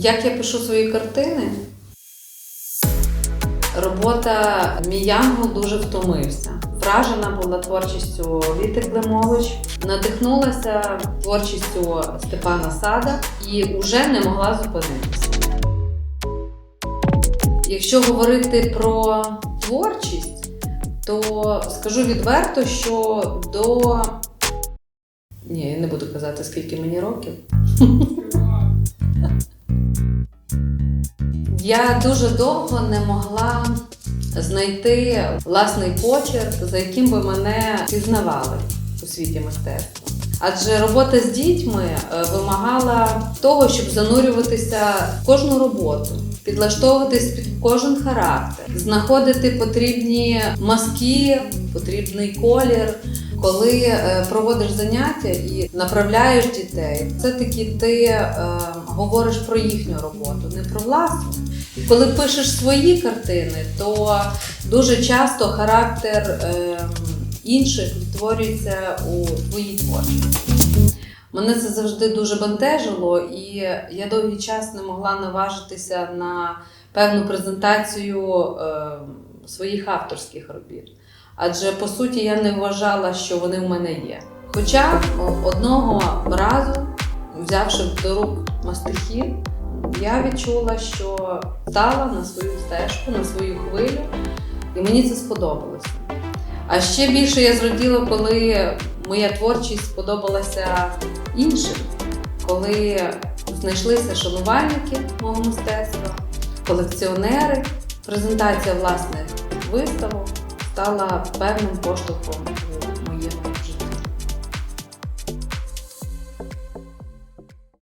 Як я пишу свої картини? Робота мій янгол дуже втомився. Вражена була творчістю Віти Климович, надихнулася творчістю Степана Сада і вже не могла зупинитися. Якщо говорити про творчість, то скажу відверто, що до. Ні, я не буду казати, скільки мені років. Я дуже довго не могла знайти власний почерк, за яким би мене пізнавали у світі мистецтва. Адже робота з дітьми е, вимагала того, щоб занурюватися в кожну роботу, підлаштовуватись під кожен характер, знаходити потрібні мазки, потрібний колір. Коли е, проводиш заняття і направляєш дітей, це таки ти е, говориш про їхню роботу, не про власну. І коли пишеш свої картини, то дуже часто характер е, інших відтворюється у твоїй творчості. Мене це завжди дуже бентежило, і я довгий час не могла наважитися на певну презентацію е, своїх авторських робіт. Адже по суті я не вважала, що вони в мене є. Хоча одного разу, взявши до рук мастихи, я відчула, що стала на свою стежку, на свою хвилю, і мені це сподобалося. А ще більше я зраділа, коли моя творчість сподобалася іншим, коли знайшлися шанувальники мого мистецтва, колекціонери. Презентація власних виставок стала певним поштовхом